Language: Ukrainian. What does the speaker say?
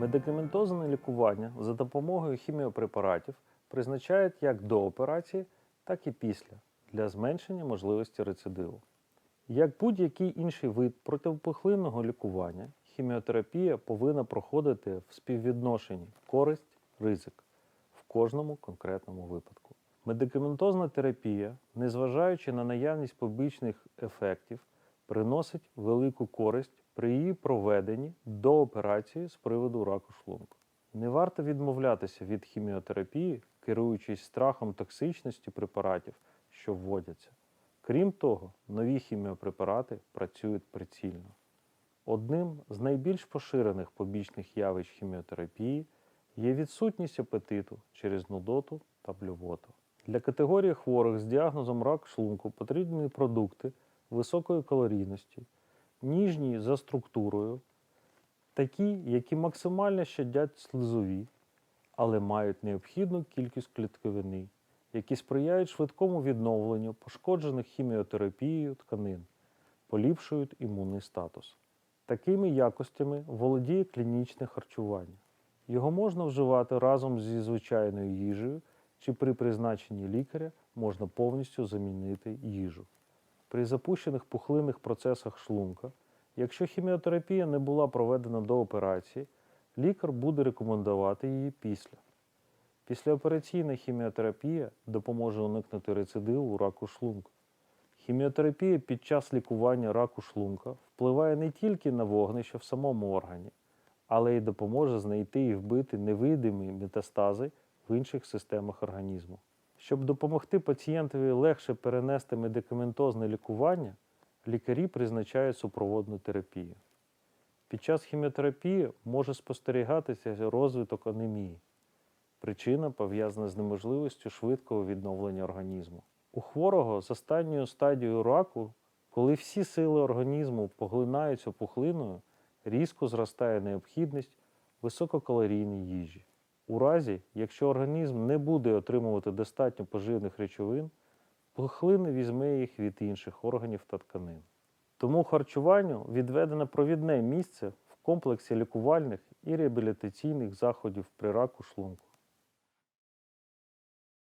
Медикаментозне лікування за допомогою хіміопрепаратів призначають як до операції, так і після для зменшення можливості рецидиву. Як будь-який інший вид протипухлинного лікування, хіміотерапія повинна проходити в співвідношенні користь ризик в кожному конкретному випадку. Медикаментозна терапія, незважаючи на наявність побічних ефектів, приносить велику користь при її проведенні до операції з приводу раку шлунку. Не варто відмовлятися від хіміотерапії, керуючись страхом токсичності препаратів, що вводяться. Крім того, нові хіміопрепарати працюють прицільно. Одним з найбільш поширених побічних явищ хіміотерапії є відсутність апетиту через нудоту та блювоту. Для категорії хворих з діагнозом рак шлунку потрібні продукти високої калорійності, ніжні за структурою, такі, які максимально щадять слизові, але мають необхідну кількість клітковини, які сприяють швидкому відновленню пошкоджених хіміотерапією тканин, поліпшують імунний статус. Такими якостями володіє клінічне харчування. Його можна вживати разом зі звичайною їжею, чи при призначенні лікаря можна повністю замінити їжу. При запущених пухлинних процесах шлунка, якщо хіміотерапія не була проведена до операції, лікар буде рекомендувати її після. Післяопераційна хіміотерапія допоможе уникнути рецидиву раку шлунку. Хіміотерапія під час лікування раку шлунка впливає не тільки на вогнище в самому органі, але й допоможе знайти і вбити невидимі метастази в інших системах організму. Щоб допомогти пацієнтові легше перенести медикаментозне лікування, лікарі призначають супроводну терапію. Під час хіміотерапії може спостерігатися розвиток анемії. Причина пов'язана з неможливістю швидкого відновлення організму. У хворого з останньою стадією раку, коли всі сили організму поглинаються пухлиною, різко зростає необхідність висококалорійної їжі. У разі, якщо організм не буде отримувати достатньо поживних речовин, пухлини візьме їх від інших органів та тканин. Тому харчуванню відведено провідне місце в комплексі лікувальних і реабілітаційних заходів при раку шлунку.